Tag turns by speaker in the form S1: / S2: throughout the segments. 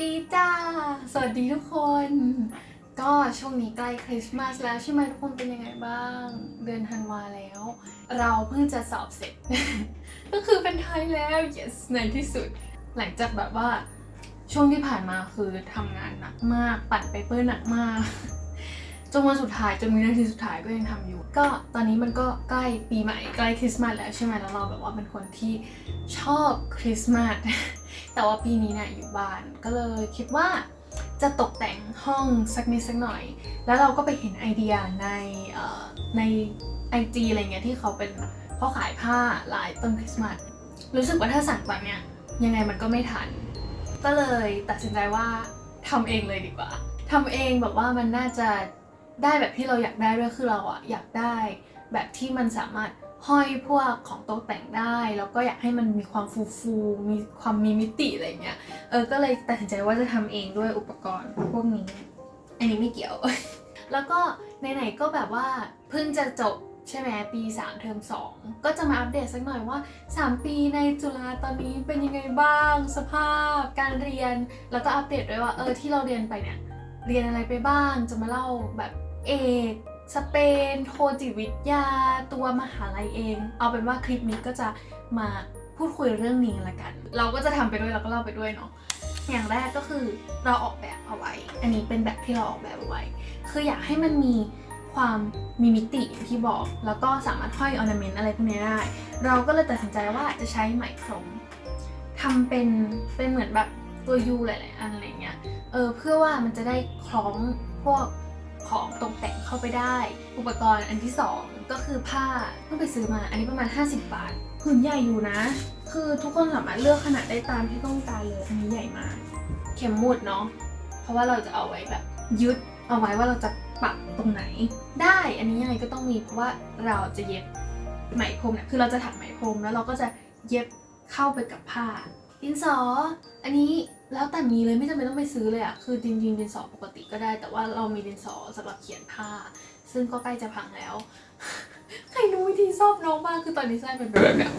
S1: ดีจ้า สวัสดีทุกคน ก็ช่วงนี้ใกล้คริสต์มาสแล้วใช่ไหมทุกคนเป็นยังไงบ้าง เดือนธันวาแล้ว เราเพิ่งจะสอบเสร็จ ก็คือเป็นไทยแล้ว yes ในที่สุด หลังจากแบบว่าช่วงที่ผ่านมาคือทำงานหนักมาก ปัดเปเปอร์หนักมากจนวันสุดท้ายจนวินาทีสุดท้ายก็ยังทำอยู่ ก็ตอนนี้มันก็ใกล้ปีใหม่ใกล้คริสต์มาสแล้วใช่ไหมแล้วเราแบบว่าเป็นคนที่ชอบคริสต์มาส แต่ว่าปีนี้เนี่ยอยู่บ้านก็เลยคิดว่าจะตกแต่งห้องสักนิดสักหน่อย แล้วเราก็ไปเห็นไอเดียในในไอจีอะไรเงี้ยที่เขาเป็นพ่อขายผ้าลายต้นคริสต์มาสรู้สึกว่าถ้าสั่งตอนเนี้ยยังไงมันก็ไม่ทัน ก็เลยตัดสินใจว่าทำเองเลยดีกว่าทำเองแบบว่ามันน่าจะได้แบบที่เราอยากได้ด้วยคือเราอะอยากได้แบบที่มันสามารถ ห้อยพวกของตกแต่งได้ แล้วก็อยากให้มันมีความฟูฟูมีความมีมิติอะไรเงี้ย เออ ก็เลยตัดสินใจว่าจะทำเองด้วยอุปกรณ์พวกนี้ อันนี้ไม่เกี่ยว แล้วก็ไหนๆก็แบบว่าเพิ่งจะจบใช่ไหมปี 3 เทอม2 ก็จะมาอัปเดตสักหน่อยว่า 3 ปีในจุฬาตอนนี้เป็นยังไงบ้าง สภาพการเรียน แล้วก็อัปเดตด้วยว่าเออที่เราเรียนไปเนี่ย เรียนอะไรไปบ้างจะมาเล่าแบบเอก สเปน โทจิตวิทยา ตัวมหาลัยเอง เอาเป็นว่าคลิปนี้ก็จะมาพูดคุยเรื่องนี้ละกัน เราก็จะทำไปด้วยแล้วก็เล่าไปด้วยเนาะ อย่างแรกก็คือเราออกแบบเอาไว้ อันนี้เป็นแบบที่เราออกแบบเอาไว้ คืออยากให้มันมีความมีมิติอย่างที่บอก แล้วก็สามารถห้อยออร์นาเมนต์อะไรพวกนี้ได้ เราก็เลยตัดสินใจว่าจะใช้ไหมพรมทำเป็นเป็นเหมือนแบบตัวยูหลายๆอันอะไรเงี้ย เออเพื่อว่ามันจะได้คล้องพวก ของตกแต่งเข้าไปได้ อุปกรณ์อันที่สองก็คือผ้าเพิ่งไปซื้อมาอันนี้ประมาณ 50 บาทผืนใหญ่อยู่นะ คือทุกคนสามารถเลือกขนาดได้ตามที่ต้องการเลยอันนี้ใหญ่มากเข็มหมุดเนาะเพราะว่าเราจะเอาไว้แบบยึดเอาไว้ว่าเราจะปักตรงไหน ได้อันนี้ยังไงก็ต้องมีเพราะว่าเราจะเย็บไหมพรมเนี่ยคือเราจะถักไหมพรมแล้วเราก็จะเย็บเข้าไปกับผ้าดินสอ อันนี้ แล้วแต่มีเลยไม่จำเป็นต้องไปซื้อเลยอะคือจริงๆดินสอปกติก็ได้ แต่ว่าเรามีดินสอสำหรับเขียนผ้า ซึ่งก็ใกล้จะพังแล้ว ใครรู้วิธีซ่อมน้องบ้างคือตอนนี้ไส้เป็นแบบเนี้ย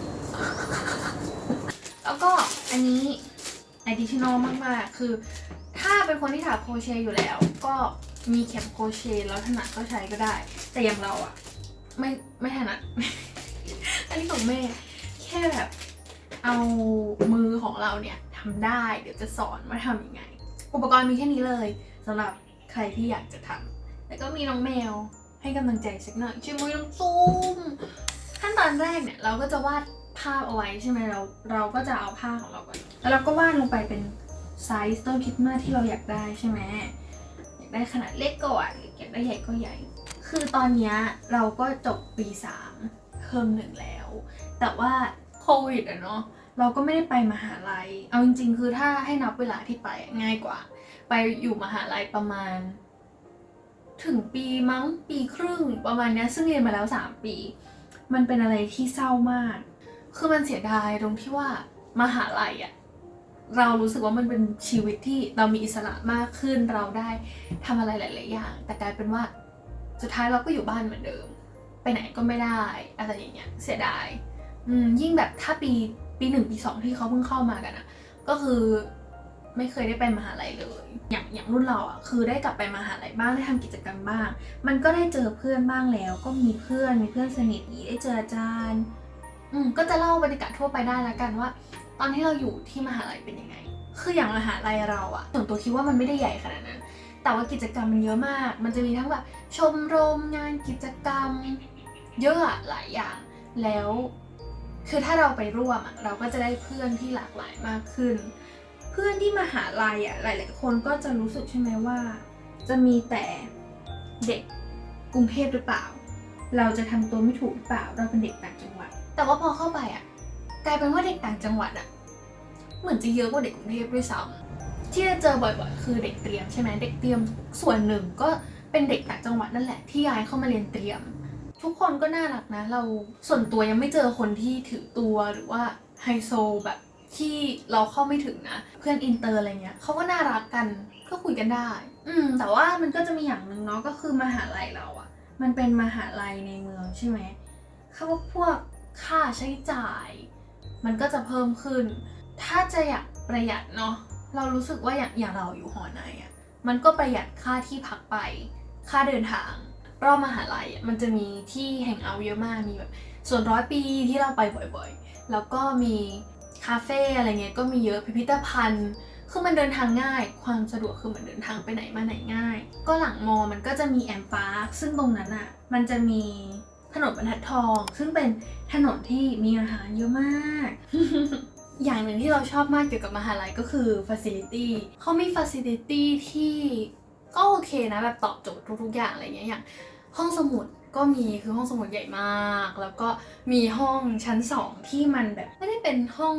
S1: แล้วก็อันนี้ additional มากๆ คือ ถ้าเป็นคนที่ถักโครเชต์อยู่แล้ว ก็มีเข็มโครเชต์แล้วถนัดก็ใช้ก็ได้ แต่อย่างเราอะไม่ไม่ถนัด อันนี้ของแม่ แค่แบบเอามือของเราเนี่ย ทำได้ เดี๋ยวจะสอนว่าทำยังไง อุปกรณ์มีแค่นี้เลยสำหรับใครที่อยากจะทำแล้วก็มีน้องแมวให้กำลังใจสักหน่อยช่วยมือน้องซูมขั้นตอนแรกเนี่ยเราก็จะวาดภาพเอาไว้ใช่ไหมเราเราก็จะเอาผ้าของเราก่อนแล้วเราก็วาดลงไปเป็นไซส์ต้นคิดมาที่เราอยากได้ใช่ไหมอยากได้ขนาดเล็กก็วาดอยากได้ใหญ่ก็ใหญ่ คือตอนนี้เราก็จบปีสามเทอมหนึ่งแล้ว แต่ว่าโควิดอะเนาะ เราก็ไม่ได้ไปมหาลัย เอาจริง ๆ คือถ้าให้นับเวลาที่ไปง่ายกว่า ไปอยู่มหาลัยประมาณ ถึงปีมั้งปีครึ่งประมาณนี้ซึ่งเรียนมาแล้ว 3 ปี มันเป็นอะไรที่เศร้ามาก คือมันเสียดายตรงที่ว่ามหาลัยอะเรารู้สึกว่ามันเป็นชีวิตที่เรามีอิสระมากขึ้นเราได้ทำอะไรหลาย ๆ อย่าง แต่กลายเป็นว่าสุดท้ายเราก็อยู่บ้านเหมือนเดิม ไปไหนก็ไม่ได้อะไรอย่างเงี้ยเสียดาย อืมยิ่งแบบถ้าปี ปีหนึ่งปีสองที่เขาเพิ่งเข้ามากันอะก็คือไม่เคยได้ไปมหาลัยเลย อย่างอย่างรุ่นเราอะคือได้กลับไปมหาลัยบ้างได้ทำกิจกรรมบ้าง มันก็ได้เจอเพื่อนบ้างแล้ว ก็มีเพื่อนมีเพื่อนสนิทได้เจออาจารย์อืมก็จะเล่าบรรยากาศทั่วไปได้แล้วกันว่า ตอนที่เราอยู่ที่มหาลัยเป็นยังไง คืออย่างมหาลัยเราอะส่วนตัวคิดว่ามันไม่ได้ใหญ่ขนาดนั้นแต่ว่ากิจกรรมมันเยอะมาก มันจะมีทั้งแบบชมรมงานกิจกรรม เยอะหลายอย่างแล้ว คือถ้าเราไปร่วมเราก็จะได้เพื่อนที่หลากหลายมากขึ้น เพื่อนที่มหาลัยอะหลาย ๆ คนก็จะรู้สึกใช่ไหมว่า จะมีแต่เด็กกรุงเทพหรือเปล่า เราจะทำตัวไม่ถูกหรือเปล่า เราเป็นเด็กต่างจังหวัด แต่ว่าพอเข้าไปอะกลายเป็นว่าเด็กต่างจังหวัดอะเหมือนจะเยอะกว่าเด็กกรุงเทพด้วยซ้ำที่จะเจอบ่อย ๆ คือเด็กเตรียมใช่ไหมเด็กเตรียมส่วนหนึ่งก็เป็นเด็กต่างจังหวัดนั่นแหละที่ย้ายเข้ามาเรียนเตรียม ทุกคนก็น่ารักนะ เราส่วนตัวยังไม่เจอคนที่ถือตัวหรือว่าไฮโซแบบที่เราเข้าไม่ถึงนะ เพื่อนอินเตอร์อะไรเงี้ยเขาก็น่ารักกันก็คุยกันได้ อืม แต่ว่ามันก็จะมีอย่างหนึ่งเนาะก็คือมหาลัยเราอะมันเป็นมหาลัยในเมืองใช่ไหมเขาว่าพวกค่าใช้จ่าย มันก็จะเพิ่มขึ้น ถ้าจะอยากประหยัดเนาะเรารู้สึกว่าอย่างอย่างเราอยู่หอในอะมันก็ประหยัดค่าที่พักไป ค่าเดินทาง รอบมหาลัยอะมันจะมีที่แห่งเอาเยอะมากมีแบบส่วนร้อยปีที่เราไปบ่อยๆ แล้วก็มีคาเฟ่อะไรเงี้ยก็มีเยอะพิพิธภัณฑ์คือมันเดินทางง่าย ความสะดวกคือเหมือนเดินทางไปไหนมาไหนง่าย ก็หลังมอมันก็จะมีแอมปาร์คซึ่งตรงนั้นอะมันจะมีถนนบรรทัดทอง ซึ่งเป็นถนนที่มีอาหารเยอะมาก อย่างหนึ่งที่เราชอบมากเกี่ยวกับมหาลัยก็คือ facility เขามี facility ที่ ก็โอเคนะแบบตอบโจทย์ทุกๆอย่างอะไรเงี้ยอย่างห้องสมุดก็มีคือห้องสมุดใหญ่มาก แล้วก็มีห้องชั้นสองที่มันแบบไม่ได้เป็นห้อง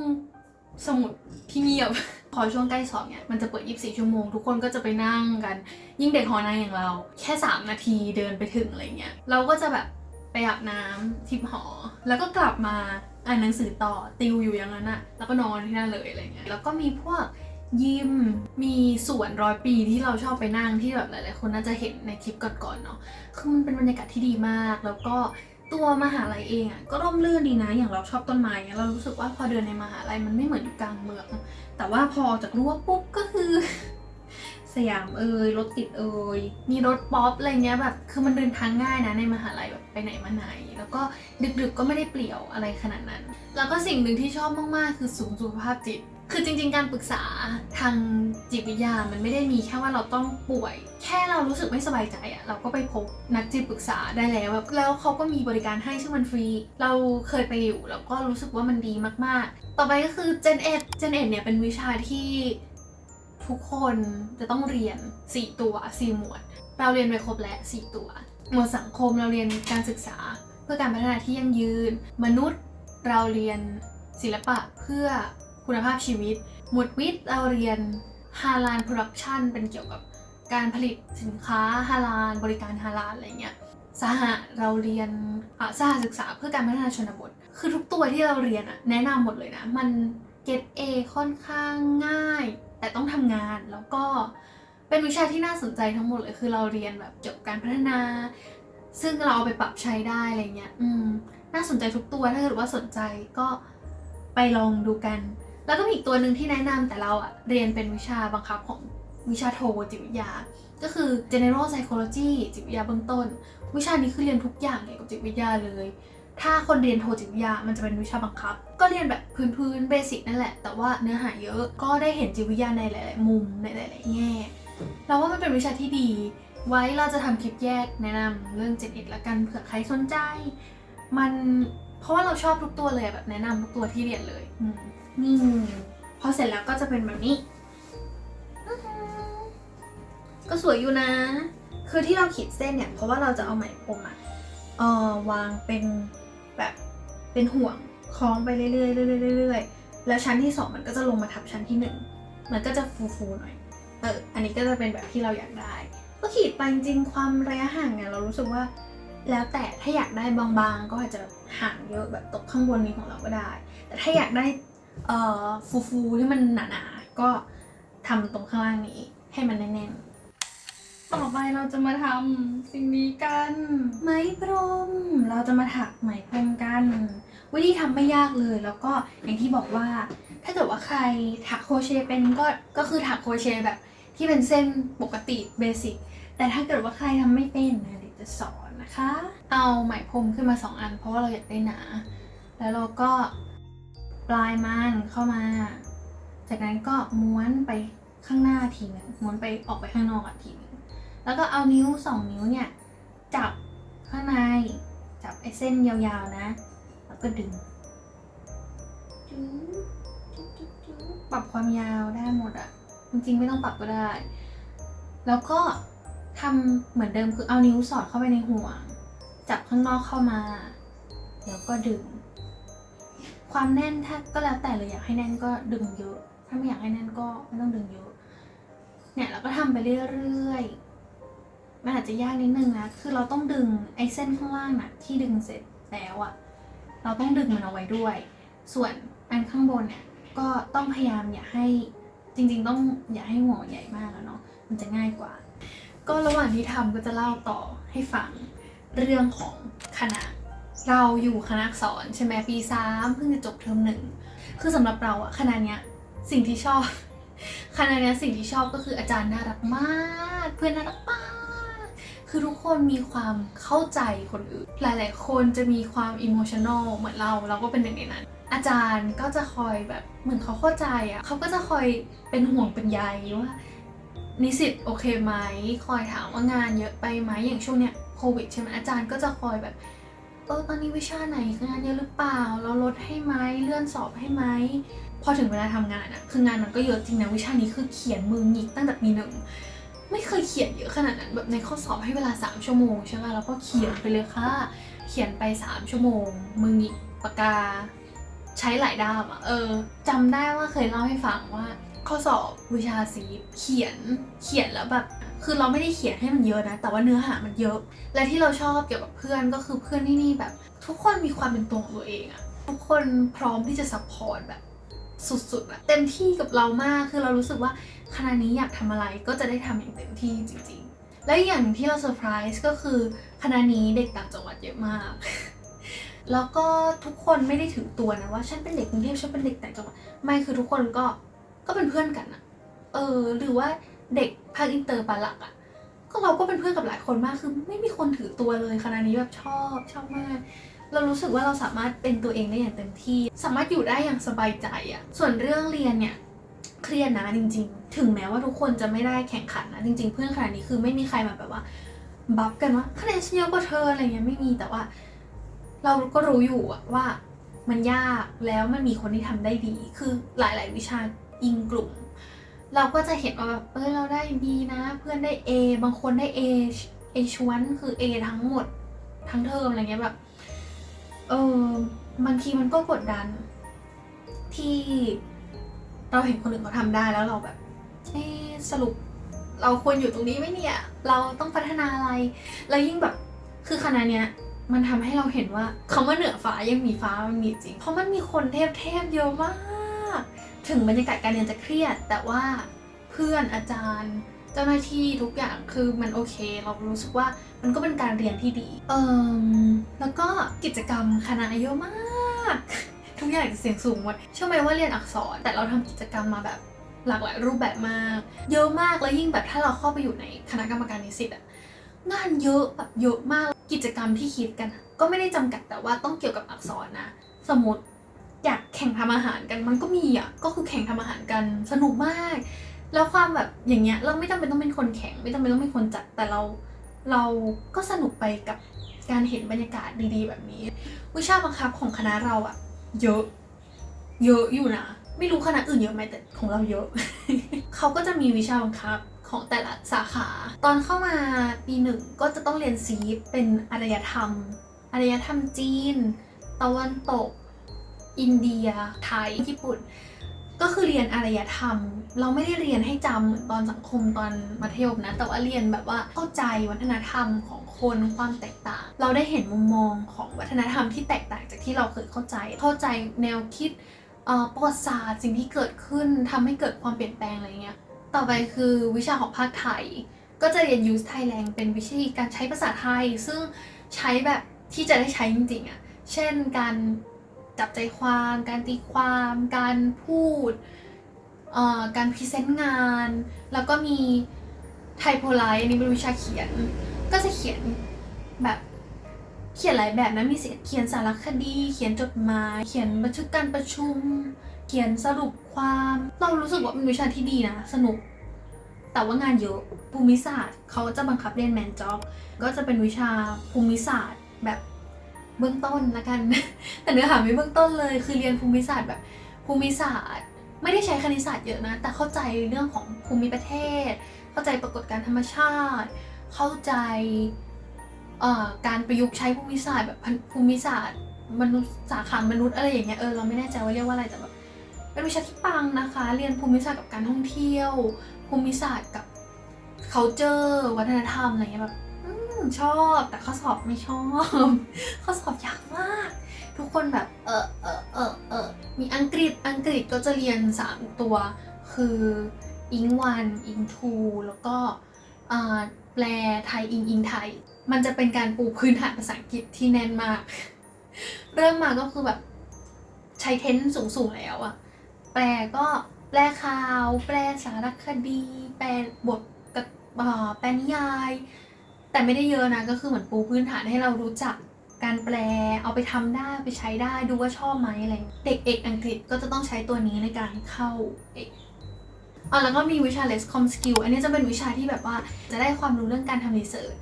S1: สมุดที่เงียบ พอช่วงใกล้สอบเนี่ยมันจะเปิด 24 ชั่วโมง ทุกคนก็จะไปนั่งกัน ยิ่งเด็กหอในอย่างเรา แค่ 3 นาทีเดินไปถึงอะไรเงี้ยเราก็จะแบบไปอาบน้ำทิพหอ แล้วก็กลับมาอ่านหนังสือต่อติวอยู่อย่างนั้นอะแล้วก็นอนที่นั่นเลยอะไรเงี้ยแล้วก็มีพวก ยิมมีสวนร้อยปีที่เราชอบไปนั่งที่แบบหลายๆคนน่าจะเห็นในคลิปก่อนๆเนาะคือมันเป็นบรรยากาศที่ดีมาก แล้วก็ตัวมหาลัยเองอะก็ร่มรื่นดีนะอย่างเราชอบต้นไม้เรารู้สึกว่าพอเดินในมหาลัยมันไม่เหมือนอยู่กลางเมือง แต่ว่าพอออกจากรั้วปุ๊บก็คือสยามเอ่ยรถติดเอ่ยมีรถป๊อปอะไรเงี้ยแบบคือมันเดินทางง่ายนะในมหาลัยแบบไปไหนมาไหน แล้วก็ดึกๆก็ไม่ได้เปลี่ยวอะไรขนาดนั้น แล้วก็สิ่งหนึ่งที่ชอบมากๆ คือศูนย์สุขภาพจิต คือจริง ๆ การปรึกษาทางจิตวิทยามันไม่ได้มีแค่ว่าเราต้องป่วย แค่เรารู้สึกไม่สบายใจอะเราก็ไปพบนักจิตปรึกษาได้แล้วแบบแล้วเขาก็มีบริการให้ซึ่งมันฟรี เราเคยไปอยู่แล้วก็รู้สึกว่ามันดีมากๆ ต่อไปก็คือ Gen 1 Gen 1เนี่ยเป็นวิชาที่ทุกคนจะต้องเรียน 4 ตัว 4 หมวด เราเรียนไปครบแล้ว4ตัว หมวดสังคมเราเรียนการศึกษา เพื่อการพัฒนาที่ยั่งยืน มนุษย์เราเรียนศิลปะเพื่อ คุณภาพชีวิต หมวดวิทย์เราเรียนฮาลานโปรดักชันเป็นเกี่ยวกับการผลิตสินค้าฮาลานบริการฮาลานอะไรเงี้ยสหะเราเรียนสหศึกษาเพื่อการพัฒนาชนบท คือทุกตัวที่เราเรียนอะแนะนำหมดเลยนะ มันเก็ตเอค่อนข้างง่าย แต่ต้องทำงานแล้วก็เป็นวิชาที่น่าสนใจทั้งหมดเลยคือเราเรียนแบบเกี่ยวกับการพัฒนา ซึ่งเราเอาไปปรับใช้ได้อะไรเงี้ยอืมน่าสนใจทุกตัวถ้าเกิดว่าสนใจก็ไปลองดูกัน แล้วก็มีอีกตัวหนึ่งที่แนะนำแต่เราอะเรียนเป็นวิชาบังคับของวิชาโทจิตวิทยา ก็คือ general psychology จิตวิทยาเบื้องต้น วิชานี้คือเรียนทุกอย่างเกี่ยวกับจิตวิทยาเลย ถ้าคนเรียนโทจิตวิทยามันจะเป็นวิชาบังคับ ก็เรียนแบบพื้นๆเบสิกนั่นแหละ แต่ว่าเนื้อหาเยอะก็ได้เห็นจิตวิทยาในหลาย ๆ มุมในหลาย ๆ แง่เราว่ามันเป็นวิชาที่ดี ไว้เราจะทำคลิปแยกแนะนำเรื่องเจ็ดเอ็ดละกันเผื่อใครสนใจ มันเพราะว่าเราชอบทุกตัวเลยแบบแนะนำทุกตัวที่เรียนเลยอื นี่พอเสร็จแล้วก็จะเป็นแบบนี้อื้อหือก็สวยอยู่นะ คือที่เราขีดเส้นเนี่ย เพราะว่าเราจะเอาไหมพรมอะเออวางเป็นแบบเป็นห่วงคล้องไปเรื่อยๆเรื่อยๆเรื่อยๆแล้วชั้นที่สองมันก็จะลงมาทับชั้นที่หนึ่งมันก็จะฟูๆหน่อย เออ อันนี้ก็จะเป็นแบบที่เราอยากได้ ก็ขีดไปจริงๆความระยะห่างเนี่ยเรารู้สึกว่าแล้วแต่ถ้าอยากได้บางๆ ก็อาจจะห่างเยอะแบบตกข้างบนนี้ของเราก็ได้ แต่ถ้าอยากได้ เอ่อฟูๆที่มันหนาๆก็ทำตรงข้างล่างนี้ให้มันแน่นๆ ต่อไปเราจะมาทำสิ่งนี้กันไหมพรม เราจะมาถักไหมพรมกัน วิธีทำไม่ยากเลยแล้วก็อย่างที่บอกว่า ถ้าเกิดว่าใครถักโครเชต์เป็นก็ก็คือถักโครเชต์แบบที่เป็นเส้นปกติเบสิกแต่ถ้าเกิดว่าใครทำไม่เป็นนะเดี๋ยวจะสอนนะคะ เอาไหมพรมขึ้นมาสองอัน เพราะว่าเราอยากได้หนา แล้วเราก็ ปลายมันเข้ามา จากนั้นก็ม้วนไปข้างหน้าทีหนึงม้วนไปออกไปข้างนอกอะทีหนึงแล้วก็เอานิ้วสองนิ้วเนี่ยจับข้างในจับไอ้เส้นยาวๆนะ แล้วก็ดึงดึงดึงดึงดึงปรับความยาวได้หมดอะ จริงๆไม่ต้องปรับก็ได้ แล้วก็ทำเหมือนเดิมคือเอานิ้วสอดเข้าไปในห่วง จับข้างนอกเข้ามา แล้วก็ดึง ความแน่นถ้าก็แล้วแต่เลยอยากให้แน่นก็ดึงเยอะ ถ้าไม่อยากให้แน่นก็ไม่ต้องดึงเยอะ เนี่ยเราก็ทำไปเรื่อยๆ มันอาจจะยากนิดนึงนะ คือเราต้องดึงไอ้เส้นข้างล่างน่ะที่ดึงเสร็จแล้วอะเราต้องดึงมันเอาไว้ด้วย ส่วนอันข้างบนเนี่ยก็ต้องพยายามอย่าให้จริงๆต้องอย่าให้หัวใหญ่มากแล้วเนาะ มันจะง่ายกว่า ก็ระหว่างที่ทำก็จะเล่าต่อให้ฟังเรื่องของคณะ เราอยู่คณะสอักษรใช่ไหมปีสามเพิ่งจะจบเทอมหนึ่งคือสำหรับเราอะคณะเนี้ยสิ่งที่ชอบคณะเนี้ยสิ่งที่ชอบก็คืออาจารย์น่ารักมาก เพื่อนน่ารักมาก คือทุกคนมีความเข้าใจคนอื่น หลาย ๆ คนจะมีความอิโมชัน a ลเหมือนเราเราก็เป็นหนึ่งในนั้น อาจารย์ก็จะคอยแบบเหมือนเขาเข้าใจอะเขาก็จะคอยเป็นห่วงเป็นใยว่านิสิตโอเคไหม คอยถามว่างานเยอะไปไหมอย่างช่วงเนี้ยโควิดใช่ไหมอาจารย์ก็จะคอยแบบ เออตอนนี้วิชาไหนงานเยอะหรือเปล่าเราลดให้ไหมเลื่อนสอบให้ไหมพอถึงเวลาทำงานอะคืองานมันก็เยอะจริงนะวิชานี้คือเขียนมือหงิกตั้งแต่ปีหนึ่งไม่เคยเขียนเยอะขนาดนั้นแบบในข้อสอบให้เวลา 3 ชั่วโมงใช่ไหมแล้วก็เขียนไปเลยค่ะ เขียนไป 3 ชั่วโมง มือหงิกปากกา ใช้หลายด้ามอะเออจำได้ว่าเคยเล่าให้ฟังว่า ข้อสอบวิชาสีเขียนเขียนแล้วแบบ คือเราไม่ได้เขียนให้มันเยอะนะ แต่ว่าเนื้อหามันเยอะ และที่เราชอบเกี่ยวกับเพื่อนก็คือเพื่อนที่นี่แบบ ทุกคนมีความเป็นตัวของตัวเองอะทุกคนพร้อมที่จะซัพพอร์ตแบบสุดๆอะเต็มที่กับเรามากคือเรารู้สึกว่าคณะนี้อยากทำอะไรก็จะได้ทำอย่างเต็มที่จริง ๆ และอย่างที่เราเซอร์ไพรส์ก็คือคณะนี้เด็กต่างจังหวัดเยอะมาก แล้วก็ทุกคนไม่ได้ถือตัวนะว่าฉันเป็นเด็กกรุงเทพฉันเป็นเด็กต่างจังหวัดไม่คือทุกคนก็ก็เป็นเพื่อนกันอะเออหรือว่า เด็กภาคอินเตอร์ปาลักอะก็เราก็เป็นเพื่อนกับหลายคนมากคือไม่มีคนถือตัวเลยคณะนี้แบบชอบชอบมาก เรารู้สึกว่าเราสามารถเป็นตัวเองได้อย่างเต็มที่ สามารถอยู่ได้อย่างสบายใจอะส่วนเรื่องเรียนเนี่ยเครียดนะจริง ๆ ถึงแม้ว่าทุกคนจะไม่ได้แข่งขันนะจริง ๆ เพื่อนขนาดนี้คือไม่มีใครมาแบบว่าบัฟกันว่าคะแนนฉันเยอะกว่าเธออะไรเงี้ยไม่มีแต่ว่า เราก็รู้อยู่อะว่ามันยากแล้วมันมีคนที่ทำได้ดี คือหลาย ๆ วิชาอิงกลุ่ม เราก็จะเห็นว่าแบบเออเราได้ B นะ เพื่อนได้ A บางคนได้ A A ชวนคือ A ทั้งหมดทั้งเทอมอะไรเงี้ยแบบเออบางทีมันก็กดดัน ที่เราเห็นคนอื่นเขาทำได้แล้วเราแบบเอสรุปเราควรอยู่ตรงนี้ไหมเนี่ย เราต้องพัฒนาอะไร แล้วยิ่งแบบคือคณะเนี้ยมันทำให้เราเห็นว่าคำว่าเหนือฟ้ายังมีฟ้ามันมีจริง เพราะมันมีคนเทพเทพเยอะมาก ถึงบรรยากาศการเรียนจะเครียด แต่ว่าเพื่อนอาจารย์เจ้าหน้าที่ทุกอย่างคือมันโอเค เรารู้สึกว่ามันก็เป็นการเรียนที่ดี เอ่มแล้วก็กิจกรรมคณะเยอะมาก ทุกอย่างจะเสียงสูงหมดเชื่อไหมว่าเรียนอักษร แต่เราทำกิจกรรมมาแบบหลากหลายรูปแบบมาก เยอะมากแล้วยิ่งแบบถ้าเราเข้าไปอยู่ในคณะกรรมการนิสิตอะงานเยอะแบบเยอะมากกิจกรรมที่คิดกัน ก็ไม่ได้จำกัดแต่ว่าต้องเกี่ยวกับอักษรนะ สมมติ อยากแข่งทำอาหารกันมันก็มีอะก็คือแข่งทำอาหารกันสนุกมาก แล้วความแบบอย่างเงี้ยเราไม่จำเป็นต้องเป็นคนแข่งไม่จำเป็นต้องเป็นคนจัดแต่เราเราก็สนุกไปกับการเห็นบรรยากาศดีๆ แบบนี้ วิชาบังคับของคณะเราอะเยอะ เยอะอยู่นะ ไม่รู้คณะอื่นเยอะไหมแต่ของเราเยอะ เขาก็จะมีวิชาบังคับของแต่ละสาขา ตอนเข้ามาปีหนึ่งก็จะต้องเรียนซีเป็นอารยธรรม อารยธรรมจีน ตะวันตก อินเดีย ไทย ญี่ปุ่น ก็คือเรียนอารยธรรม เราไม่ได้เรียนให้จำเหมือนตอนสังคมตอนมัธยมนะ แต่ว่าเรียนแบบว่าเข้าใจวัฒนธรรมของคนความแตกต่าง เราได้เห็นมุมมองของวัฒนธรรมที่แตกต่างจากที่เราเคยเข้าใจ เข้าใจแนวคิดประวัติศาสตร์สิ่งที่เกิดขึ้นทำให้เกิดความเปลี่ยนแปลงอะไรเงี้ย ต่อไปคือวิชาของภาคไทย ก็จะเรียน use Thailand เป็นวิชาการใช้ภาษาไทย ซึ่งใช้แบบที่จะได้ใช้จริงๆอะ่ะ เช่นการ จับใจความ การตีความ การพูด การพรีเซนต์งาน แล้วก็มีไทโพไลท์นนี้เป็นวิชาเขียน ก็จะเขียนแบบเขียนหลายแบบนะมีเขียนสารคดี เขียนจดหมาย เขียนบันทึกการประชุม เขียนสรุปความ เรารู้สึกว่าเป็นวิชาที่ดีนะ สนุก แต่ว่างานเยอะภูมิศาสตร์เขาจะบังคับเรียนแมนจ็อบก็จะเป็นวิชาภูมิศาสตร์แบบ เบื้องต้นละกัน แต่เนื้อหาไม่เบื้องต้นเลย คือเรียนภูมิศาสตร์แบบภูมิศาสตร์ ไม่ได้ใช้คณิตศาสตร์เยอะนะ แต่เข้าใจเรื่องของภูมิประเทศ เข้าใจปรากฏการณ์ธรรมชาติ เข้าใจการประยุกต์ใช้ภูมิศาสตร์แบบภูมิศาสตร์ มนุษย์สาขามนุษย์อะไรอย่างเงี้ยเออเราไม่แน่ใจว่าเรียกว่าอะไรแต่แบบเป็นวิชาที่ปังนะคะ เรียนภูมิศาสตร์กับการท่องเที่ยว ภูมิศาสตร์กับ culture วัฒนธรรมอะไรเงี้ยแบบ ชอบแต่ข้อสอบไม่ชอบ ข้อสอบยากมาก ทุกคนแบบเออเออเออเออมีอังกฤษอังกฤษก็จะเรียน 3 ตัว คืออิงวันอิงทูแล้วก็แปลไทยอิงอิงไทย มันจะเป็นการปูพื้นฐานภาษาอังกฤษที่แน่นมาก เริ่มมาก็คือแบบใช้เทนส์สูงๆแล้วอะแปลก็แปลข่าว แปลสารคดี แปลบทกับเอ่อแปลนิยาย แต่ไม่ได้เยอะนะก็คือเหมือนปูพื้นฐานให้เรารู้จักการแปลเอาไปทำได้ไปใช้ได้ดูว่าชอบไหมอะไรเด็กเอกอังกฤษก็จะต้องใช้ตัวนี้ในการเข้าเอกอะแล้วก็มีวิชา Lescom Skill อันนี้จะเป็นวิชาที่แบบว่าจะได้ความรู้เรื่องการทำรีเสิร์ช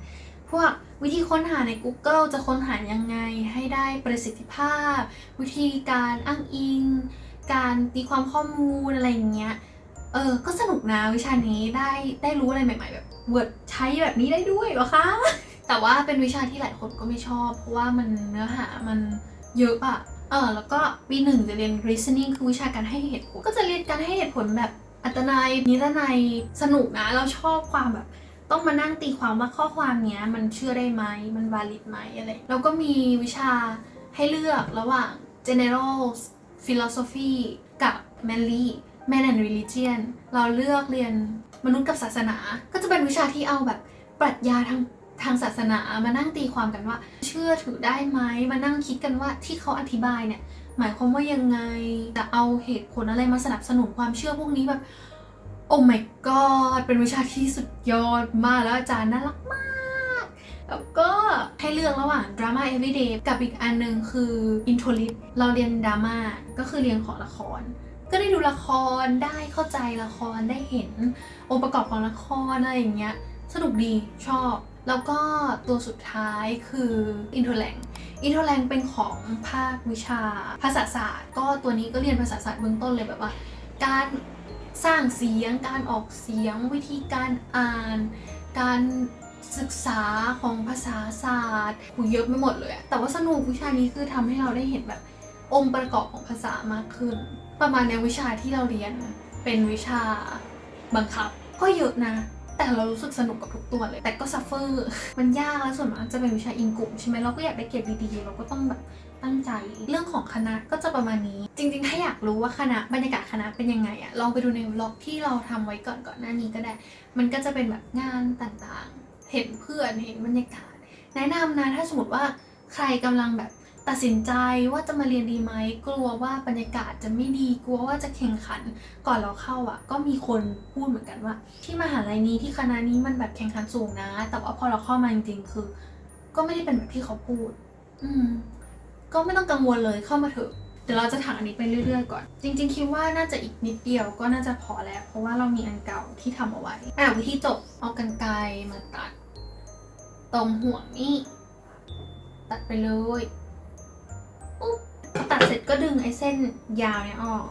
S1: พวกวิธีค้นหาใน Google จะค้นหายังไงให้ได้ประสิทธิภาพ วิธีการอ้างอิง การตีความข้อมูลอะไรอย่างเงี้ย เออ ก็สนุกนะวิชานี้ได้ได้รู้อะไรใหม่ ๆ แบบ Word ใช้แบบนี้ได้ด้วยเหรอคะ แต่ว่าเป็นวิชาที่หลายคนก็ไม่ชอบ เพราะว่ามันเนื้อหามันเยอะอะเออแล้วก็ปีหนึ่งจะเรียน reasoning คือวิชาการให้เหตุผล ก็จะเรียนการให้เหตุผลแบบอัตนัยนิรนัยสนุกนะ เราชอบความแบบ ต้องมานั่งตีความว่าข้อความเนี้ย มันเชื่อได้ไหมมัน valid ไหมอะไร แล้วก็มีวิชาให้เลือกระหว่าง general philosophy กับ manly man and religion เราเลือกเรียนมนุษย์กับศาสนา ก็จะเป็นวิชาที่เอาแบบปรัชญาทางทางศาสนามานั่งตีความกันว่า เชื่อถือได้ไหมมานั่งคิดกันว่าที่เขาอธิบายเนี่ย หมายความว่ายังไงจะเอาเหตุผลอะไรมาสนับสนุนความเชื่อพวกนี้แบบโอ้ my god เป็นวิชาที่สุดยอดมากแล้วอาจารย์น่ารักมาก แล้วก็ให้เลือกระหว่าง drama everyday กับอีกอันหนึ่งคือ intro lit เราเรียนดราม่าก็คือเรียนขอละคร ก็ได้ดูละครได้เข้าใจละครได้เห็นองค์ประกอบของละครอะไรอย่างเงี้ยสนุกดีชอบ แล้วก็ตัวสุดท้ายคือ intro lang intro lang เป็นของภาควิชาภาษาศาสตร์ ก็ตัวนี้ก็เรียนภาษาศาสตร์เบื้องต้นเลยแบบว่า การสร้างเสียงการออกเสียงวิธีการอ่าน การศึกษาของภาษาศาสตร์หูเยอะไม่หมดเลยแต่ว่าสนุกวิชานี้คือทำให้เราได้เห็นแบบองค์ประกอบของภาษามากขึ้น ประมาณในวิชาที่เราเรียนเป็นวิชาบังคับ ก็เยอะนะ แต่เรารู้สึกสนุกกับทุกตัวเลย แต่ก็ซัฟเฟอร์ มันยากแล้วส่วนมากจะเป็นวิชาอิงกลุ่มใช่ไหมเราก็อยากได้เกรดดีๆเราก็ต้องแบบตั้งใจ เรื่องของคณะก็จะประมาณนี้ จริงๆ ถ้าอยากรู้ว่าคณะบรรยากาศคณะเป็นยังไงอะลองไปดูในวล็อกที่เราทำไว้ก่อนก่อนหน้านี้ก็ได้ มันก็จะเป็นแบบงานต่างๆ เห็นเพื่อนเห็นบรรยากาศ แนะนำนะถ้าสมมติว่าใครกำลังแบบ ตัดสินใจว่าจะมาเรียนดีไหมกลัวว่าบรรยากาศจะไม่ดีกลัวว่าจะแข่งขันก่อนเราเข้าอะ ก็มีคนพูดเหมือนกันว่า ที่มหาลัยนี้ที่คณะนี้มันแบบแข่งขันสูงนะ แต่ว่าพอเราเข้ามาจริงๆคือ ก็ไม่ได้เป็นแบบที่เขาพูด อืม ก็ไม่ต้องกังวลเลยเข้ามาเถอะเดี๋ยวเราจะถามอันนี้ไปเรื่อยๆก่อน จริง ๆ คิดว่าน่าจะอีกนิดเดียวก็น่าจะพอแล้ว เพราะว่าเรามีอันเก่าที่ทำเอาไว้อะวิธีจบเอากันไกรมาตัด ตรงห่วงนี่ตัดไปเลย ปุ๊บตัดเสร็จก็ดึงไอ้เส้นยาวเนี่ยออก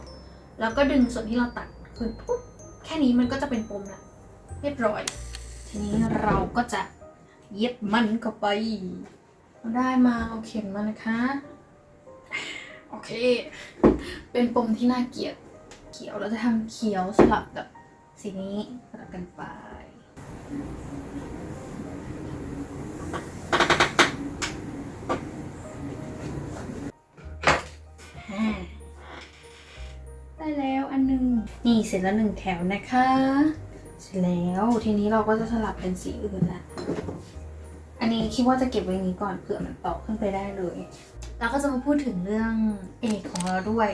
S1: แล้วก็ดึงส่วนที่เราตัดขึ้นปุ๊บแค่นี้มันก็จะเป็นปมละเรียบร้อย ทีนี้เราก็จะเย็บมันเข้าไปเราได้มาเอาเข็มมานะคะโอเค เป็นปมที่น่าเกลียดเขียวเราจะทำเขียวสลับกับสีนี้สลับกันไป นี่เสร็จแล้วหนึ่งแถวนะคะ เสร็จแล้วทีนี้เราก็จะสลับเป็นสีอื่นละอันนี้คิดว่าจะเก็บไว้นี้ก่อนเผื่อมันต่อขึ้นไปได้เลยเราก็จะมาพูดถึงเรื่องเอกของเราด้วย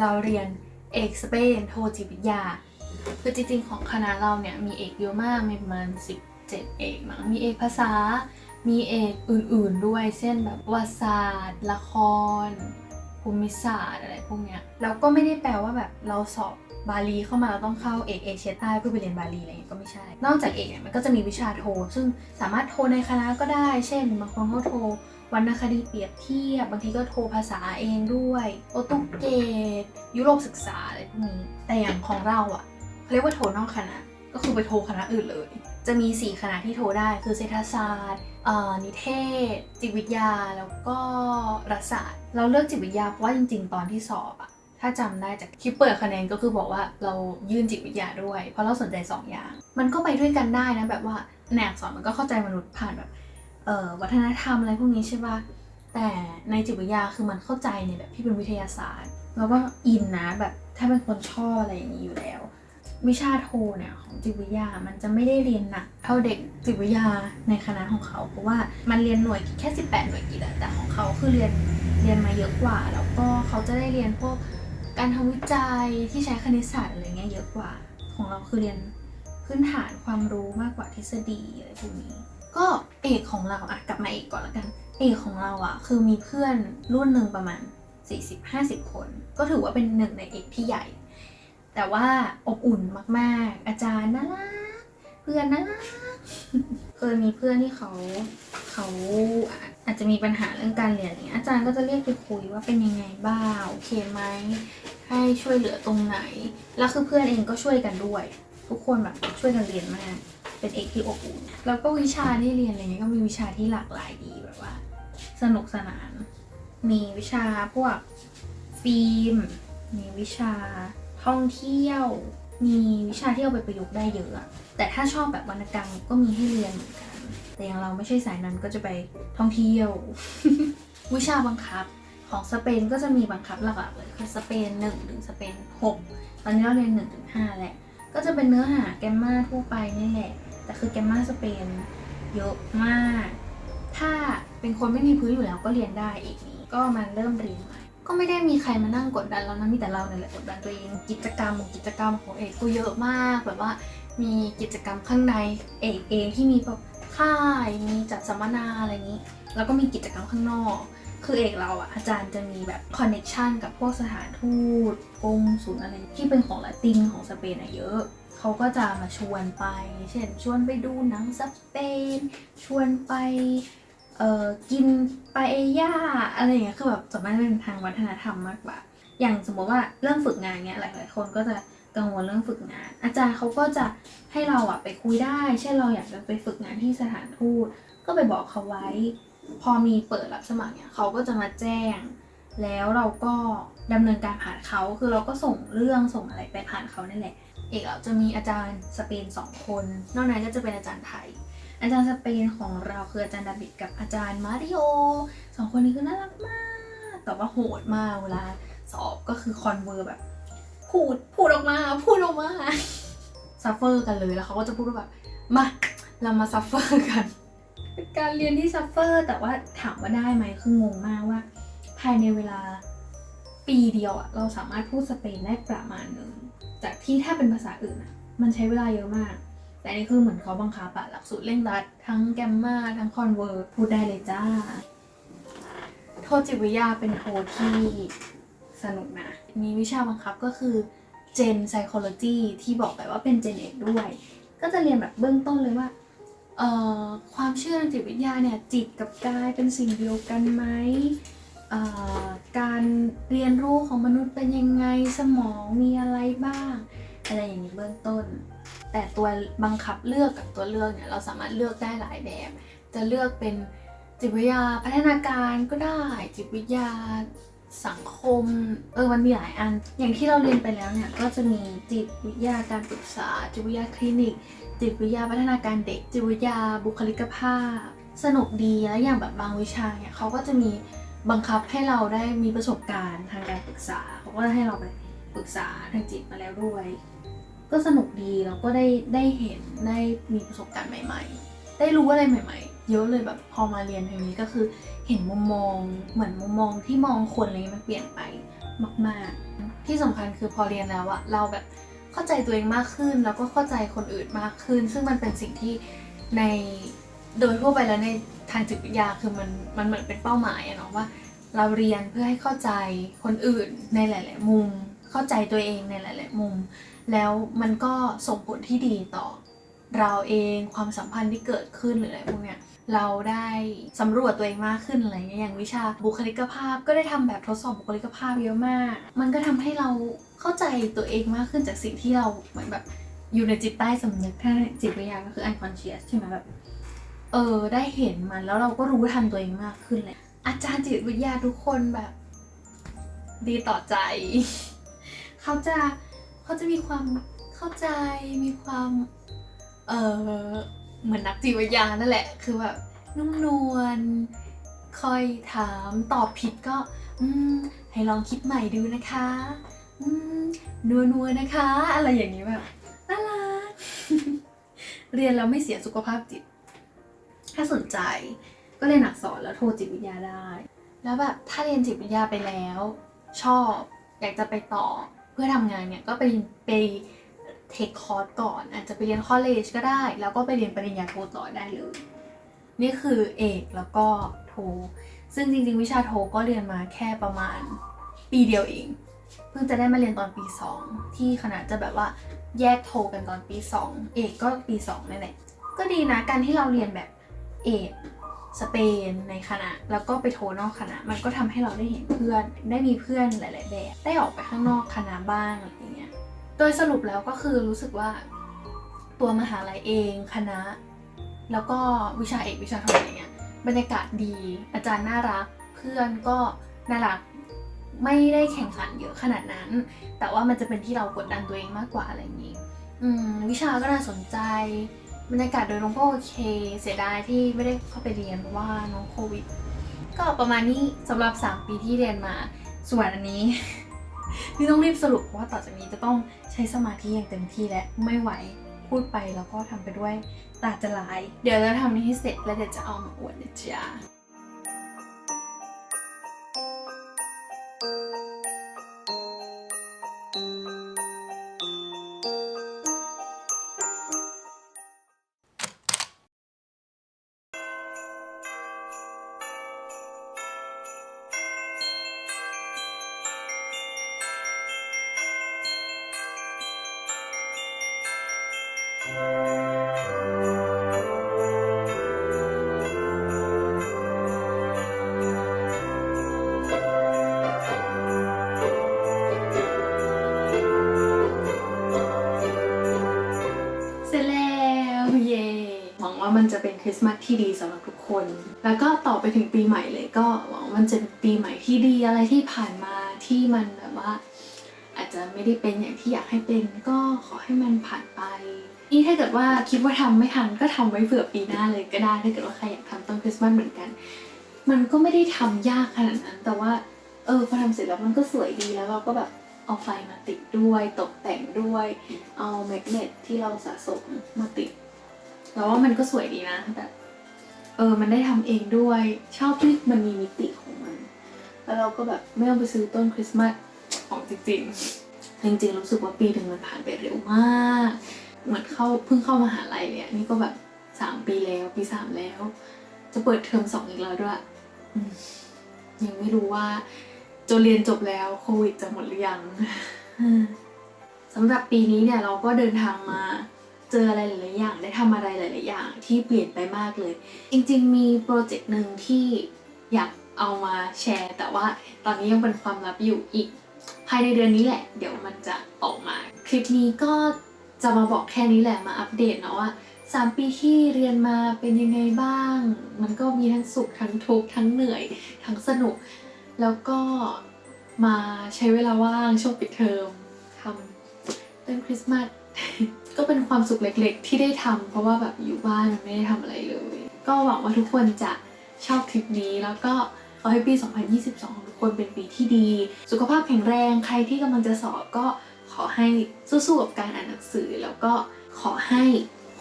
S1: เราเรียนเอกสเปนโทจิวิทยา คือจริงๆของคณะเราเนี่ยมีเอกเยอะมากมีประมาณ 17 เอกมั้งมีเอกภาษา มีเอกอื่นๆด้วยเช่นแบบวัติศาสตร์ ละครภูมิศาสตร์อะไรพวกเนี้ยแล้วก็ไม่ได้แปลว่าแบบเราสอบ บาลีเข้ามาเราต้องเข้าเอกเอเชียใต้เพื่อไปเรียนบาลีอะไรเงี้ยก็ไม่ใช่ นอกจากเอกเนี่ยมันก็จะมีวิชาโท ซึ่งสามารถโทในคณะก็ได้ เช่นบางคนก็โทวรรณคดีเปรียบเทียบบางทีก็โทภาษาเองด้วย โอตุเกตยุโรปศึกษาอะไรพวกนี้ แต่อย่างของเราอะ่ะเขาเรียกว่าโทนอกคณะ ก็คือไปโทคณะอื่นเลย จะมี 4 คณะที่โทได้คือเศรษฐศาสตร์อ่อนิเทศ จิตวิทยาแล้วก็รัฐศาสตร์ เราเลือกจิตวิทยาเพราะว่าจริง ๆ ตอนที่สอบอะ ถ้าจำได้จากคลิปเปิดคะแนนก็คือบอกว่าเรายื่นจิตวิทยาด้วย เพราะเราสนใจ 2 อย่าง มันก็ไปด้วยกันได้นะแบบว่าแนกสอนมันก็เข้าใจมนุษย์ผ่านแบบเอ่อวัฒนธรรมอะไรพวกนี้ใช่ปะแต่ในจิตวิทยาคือมันเข้าใจในแบบที่เป็นวิทยาศาสตร์แล้วก็อินนะแบบถ้าเป็นคนชอบอะไรอย่างนี้อยู่แล้ว วิชาโทเนี่ยของจิตวิทยามันจะไม่ได้เรียนหนักเท่าเด็กจิตวิทยาในคณะของเขาเพราะว่ามันเรียนหน่วยแค่ 18 หน่วยกิตแต่ของเขาคือเรียนเรียนมาเยอะกว่า แล้วก็เขาจะได้เรียนพวก การทำวิจัยที่ใช้คณิตศาสตร์อะไรเงี้ยเยอะกว่า ของเราคือเรียนพื้นฐานความรู้มากกว่าทฤษฎีอะไรพวกนี้ ก็เอกของเราอะกลับมาเอกก่อนละกัน เอกของเราอะคือมีเพื่อนรุ่นหนึ่งประมาณ 40-50 คน ก็ถือว่าเป็นหนึ่งในเอกที่ใหญ่ แต่ว่าอบอุ่นมากๆ อาจารย์น่ารักเพื่อนน่ารักเคยมีเพื่อนที่เขาเขา อาจจะมีปัญหาเรื่องการเรียนอย่างเงี้ยอาจารย์ก็จะเรียกไปคุยว่าเป็นยังไงบ้างโอเคไหมให้ช่วยเหลือตรงไหน แล้วคือเพื่อนเองก็ช่วยกันด้วย ทุกคนแบบช่วยกันเรียนมากเป็นเอกที่อบอุ่นแล้วก็วิชาที่เรียนอะไรเงี้ยก็มีวิชาที่หลากหลายดีแบบว่า สนุกสนาน มีวิชาพวกฟิล์มมีวิชาท่องเที่ยว มีวิชาที่เอาไปประยุกต์ได้เยอะอะแต่ถ้าชอบแบบวรรณกรรมก็มีให้เรียนเหมือนกัน แต่อย่างเราไม่ใช่สายนั้นก็จะไปท่องเที่ยว วิชาบังคับของสเปนก็จะมีบังคับหลักๆเลยคือสเปน1ถึงสเปน6 ตอนนี้เราเรียน1ถึง5แหละ ก็จะเป็นเนื้อหาแกมมาทั่วไปนี่แหละ แต่คือแกมมาสเปนเยอะมาก ถ้าเป็นคนไม่มีพื้นอยู่แล้วก็เรียนได้อีกนี้ ก็มาเริ่มเรียนใหม่ก็ไม่ได้มีใครมานั่งกดดันเรานะมีแต่เราเนี่ยแหละกดดันตัวเองกิจกรรมกิจกรรมของเอกก็เยอะมากแบบว่ามีกิจกรรมข้างในเอกเองที่มีแบบ ค่ายมีจัดสัมมนาอะไรอย่างนี้ แล้วก็มีกิจกรรมข้างนอก คือเอกเราอะอาจารย์จะมีแบบคอนเน t ชันกับพวกสถานทูตกงศูนย์อะไรที่เป็นของละตินของสเปนอะเยอะเขาก็จะมาชวนไป เช่นชวนไปดูหนังสเปน ชวนไปเอ่อกินปาเอย่าอะไรอย่างเงี้ยคือแบบส่วนมากเป็นทางวัฒนธรรมมากกว่า อย่างสมมติว่าเรื่องฝึกงานเนี้ยหลายๆคนก็จะ กังวลเรื่องฝึกงาน อาจารย์เขาก็จะให้เราอะไปคุยได้ เช่นเราอยากจะไปฝึกงานที่สถานทูต ก็ไปบอกเขาไว้ พอมีเปิดรับสมัครเนี่ยเขาก็จะมาแจ้ง แล้วเราก็ดำเนินการผ่านเขาคือเราก็ส่งเรื่องส่งอะไรไปผ่านเขานั่นแหละ เอกเราจะมีอาจารย์สเปนสองคน นอกนั้นก็จะเป็นอาจารย์ไทย อาจารย์สเปนของเราคืออาจารย์ดาบิดกับอาจารย์มาริโอสองคนนี้คือน่ารักมาก แต่ว่าโหดมากเวลาสอบก็คือคอนเวอร์แบบ พูดพูดออกมา พูดออกมาซัฟเฟอร์กันเลยแล้วเขาก็จะพูดว่าแบบมาเรามาซัฟเฟอร์กันเป็นการเรียนที่ซัฟเฟอร์แต่ว่าถามว่าได้ไหมคืองงมากว่า ภายในเวลาปีเดียวอะเราสามารถพูดสเปนได้ประมาณหนึ่งจากที่ถ้าเป็นภาษาอื่นอะมันใช้เวลาเยอะมาก แต่อันนี่คือเหมือนเขาบังคับอะหลักสูตรเร่งรัด ทั้งแกมมาทั้งคอนเวอร์พูดได้เลยจ้า โทจิตวิทยาเป็นโทที่ สนุกนะ มีวิชาบังคับก็คือ Gen Psychology ที่บอกไปว่าเป็น Gen เอกด้วย ก็จะเรียนแบบเบื้องต้นเลยว่าเอ่อความเชื่อทางจิตวิทยาเนี่ยจิตกับกายเป็นสิ่งเดียวกันไหมเอ่อการเรียนรู้ของมนุษย์เป็นยังไงสมองมีอะไรบ้าง อะไรอย่างนี้เบื้องต้น แต่ตัวบังคับเลือกกับตัวเลือกเนี่ยเราสามารถเลือกได้หลายแบบ จะเลือกเป็นจิตวิทยาพัฒนาการก็ได้จิตวิทยา สังคม เออ มันมีหลายอัน อย่างที่เราเรียนไปแล้วเนี่ย ก็จะมีจิตวิทยาการปรึกษา จิตวิทยาคลินิก จิตวิทยาพัฒนาการเด็ก จิตวิทยาบุคลิกภาพ สนุกดีแล้วอย่างแบบบางวิชาเนี่ยเขาก็จะมีบังคับให้เราได้มีประสบการณ์ทางการปรึกษาเขาก็ให้เราไปปรึกษาทางจิตมาแล้วด้วย ก็สนุกดีแล้วก็ได้ได้เห็นได้มีประสบการณ์ใหม่ ๆ ได้รู้อะไรใหม่ ๆ เยอะเลยแบบพอมาเรียนทางนี้ก็คือ เห็นมุมมองเหมือนมุมมองที่มองคนอะไรเงี้ยมันเปลี่ยนไปมาก ๆ ที่สำคัญคือพอเรียนแล้วอะเราแบบเข้าใจตัวเองมากขึ้น แล้วก็เข้าใจคนอื่นมากขึ้น ซึ่งมันเป็นสิ่งที่ในโดยทั่วไปแล้วในทางจิตวิทยาคือมันมันเหมือนเป็นเป้าหมายอะเนาะว่า เราเรียนเพื่อให้เข้าใจคนอื่นในหลาย ๆ มุม เข้าใจตัวเองในหลาย ๆ มุม แล้วมันก็ส่งผลที่ดีต่อ เราเองความสัมพันธ์ที่เกิดขึ้นหรืออะไรพวกเนี้ยเราได้สำรวจตัวเองมากขึ้นอะไรเงี้ยอย่างวิชาบุคลิกภาพก็ได้ทำแบบทดสอบบุคลิกภาพเยอะมาก มันก็ทำให้เราเข้าใจตัวเองมากขึ้นจากสิ่งที่เราเหมือนแบบอยู่ในจิตใต้สำนึกถ้าจิตวิทยาก็คือ unconscious ใช่ไหมแบบเออได้เห็นมันแล้วเราก็รู้ทันตัวเองมากขึ้นเลย อาจารย์จิตวิทยาทุกคนแบบ ดีต่อใจ เขาจะเขาจะมีความเข้าใจมีความ เออเหมือนนักจิตวิทยานั่นแหละ คือแบบนุ่มนวลคอยถามตอบผิดก็ อืม ให้ลองคิดใหม่ดูนะคะ อืม นัวนัวๆนะคะ อะไรอย่างนี้แบบน่ารัก เรียนแล้วไม่เสียสุขภาพจิต ถ้าสนใจก็เรียนอักษรแล้วโทรจิตวิทยาได้ แล้วแบบถ้าเรียนจิตวิทยาไปแล้ว ชอบ อยากจะไปต่อเพื่อทำงานเนี่ยก็ไปไป เทคคอร์สก่อน อาจจะไปเรียนคอลเลจก็ได้ แล้วก็ไปเรียนปริญญาโทต่อได้เลย นี่คือเอกแล้วก็โท ซึ่งจริงๆ วิชาโทก็เรียนมาแค่ประมาณปีเดียวเอง เพิ่งจะได้มาเรียนตอนปี 2 ที่คณะจะแบบว่าแยกโทกันตอนปี 2 เอกก็ปี2นั่นแหละก็ดีนะการที่เราเรียนแบบเอกสเปนในคณะ แล้วก็ไปโทนอกคณะ มันก็ทำให้เราได้เห็นเพื่อน ได้มีเพื่อนหลาย ๆ แบบ ได้ออกไปข้างนอกคณะบ้างอะไรอย่างเงี้ย โดยสรุปแล้วก็คือรู้สึกว่าตัวมหาลัยเองคณะ แล้วก็วิชาเอกวิชาโทอะไรเงี้ยบรรยากาศดี อาจารย์น่ารัก เพื่อนก็น่ารักไม่ได้แข่งขันเยอะขนาดนั้น แต่ว่ามันจะเป็นที่เรากดดันตัวเองมากกว่าอะไรอย่างนี้อืมวิชาก็น่าสนใจ บรรยากาศโดยรวมก็โอเค เสียดายที่ไม่ได้เข้าไปเรียนเพราะว่าน้องโควิด ก็ประมาณนี้สำหรับ 3 ปีที่เรียนมา ส่วนอันนี้ นี่ต้องรีบสรุปเพราะว่าต่อจากนี้จะต้องใช้สมาธิอย่างเต็มที่และไม่ไหวพูดไปแล้วก็ทำไปด้วยตาจะลาย เดี๋ยวจะทำนี้ให้เสร็จแล้วเดี๋ยวจะเอามาอวดนะจ๊ะ จะเป็นคริสต์มาสที่ดีสำหรับทุกคน แล้วก็ต่อไปถึงปีใหม่เลยก็หวังว่ามันจะเป็นปีใหม่ที่ดีอะไรที่ผ่านมาที่มันแบบว่า อาจจะไม่ได้เป็นอย่างที่อยากให้เป็น ก็ขอให้มันผ่านไปนี่ถ้าเกิดว่าคิดว่าทำไม่ทันก็ทำไว้เผื่อปีหน้าเลยก็ได้ถ้าเกิดว่าใครอยากทำต้นคริสต์มาสเหมือนกัน มันก็ไม่ได้ทำยากขนาดนั้น แต่ว่าเออพอทำเสร็จแล้วมันก็สวยดีแล้วเราก็แบบเอาไฟมาติดด้วยตกแต่งด้วย เอาแมกเนตที่เราสะสมมาติด แล้วว่ามันก็สวยดีนะแบบเออมันได้ทำเองด้วยชอบที่มันมีมิติของมัน แล้วเราก็แบบไม่ต้องไปซื้อต้นคริสต์มาสของจริงๆ จริงๆ รู้สึกว่าปีหนึ่งมันผ่านไปเร็วมาก เหมือนเข้าเพิ่งเข้ามหาลัยเลยอะนี่ก็แบบสามปีแล้วปีสามแล้ว จะเปิดเทอมสองอีกแล้วด้วยอืมยังไม่รู้ว่าจนเรียนจบแล้วโควิดจะหมดหรือยังสำหรับปีนี้เนี่ยเราก็เดินทางมา เจออะไรหลายๆอย่างได้ทำอะไรหลายๆอย่างที่เปลี่ยนไปมากเลย จริงๆ มีโปรเจกต์หนึ่งที่อยากเอามาแชร์ แต่ว่าตอนนี้ยังเป็นความลับอยู่อีก ภายในเดือนนี้แหละ เดี๋ยวมันจะออกมา คลิปนี้ก็จะมาบอกแค่นี้แหละมาอัปเดตนะว่า3 ปีที่เรียนมาเป็นยังไงบ้าง มันก็มีทั้งสุขทั้งทุกข์ทั้งเหนื่อย ทั้งสนุก แล้วก็มาใช้เวลาว่างช่วงปิดเทอมทำต้นคริสต์มาส ก็เป็นความสุขเล็กๆ ที่ได้ทำเพราะว่าแบบอยู่บ้านมันไม่ได้ทำอะไรเลย ก็หวังว่าทุกคนจะชอบคลิปนี้แล้วก็ขอให้ปี 2022ของทุกคนเป็นปีที่ดี สุขภาพแข็งแรงใครที่กำลังจะสอบก็ขอให้สู้ๆกับการอ่านหนังสือ แล้วก็ขอให้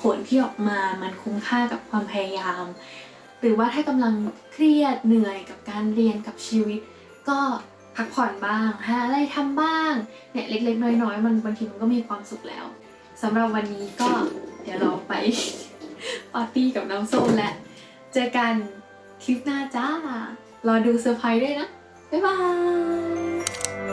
S1: ผลที่ออกมามันคุ้มค่ากับความพยายาม หรือว่าถ้ากำลังเครียดเหนื่อยกับการเรียนกับชีวิต ก็พักผ่อนบ้างหาอะไรทำบ้างเนี่ยเล็กๆ น้อยๆ มันบางทีมันก็มีความสุขแล้ว สำหรับวันนี้ก็เดี๋ยวเราไปปาร์ตี้กับน้ำส้มและ เจอกันคลิปหน้าจ้ารอดูเซอร์ไพรส์ด้วยนะ บ๊ายบาย